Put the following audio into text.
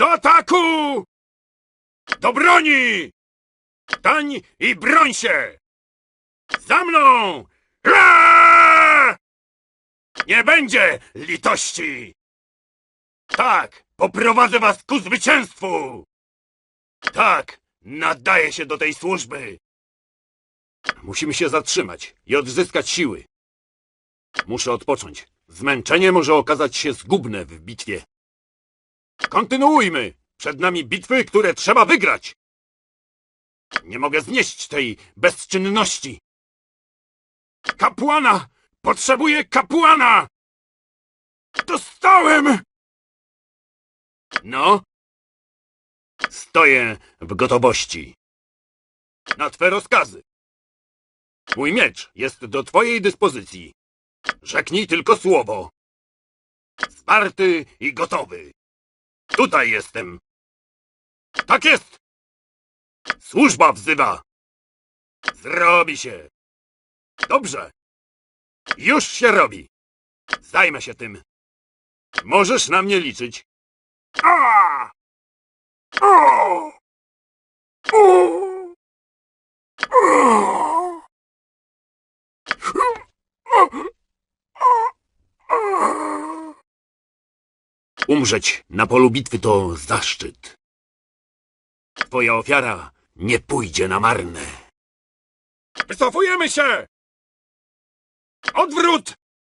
Do ataku! Do broni! Stań i broń się! Za mną! Ra! Nie będzie litości! Tak, poprowadzę was ku zwycięstwu! Tak, nadaje się do tej służby! Musimy się zatrzymać i odzyskać siły. Muszę odpocząć. Zmęczenie może okazać się zgubne w bitwie. Kontynuujmy! Przed nami bitwy, które trzeba wygrać! Nie mogę znieść tej bezczynności! Kapłana! Potrzebuję kapłana! Dostałem! No? Stoję w gotowości. Na twe rozkazy. Mój miecz jest do twojej dyspozycji. Rzeknij tylko słowo. Zwarty i gotowy. Tutaj jestem. Tak jest! Służba wzywa. Zrobi się. Dobrze. Już się robi. Zajmę się tym. Możesz na mnie liczyć. A! O! O! Umrzeć na polu bitwy to zaszczyt. Twoja ofiara nie pójdzie na marne. Wycofujemy się! Odwrót!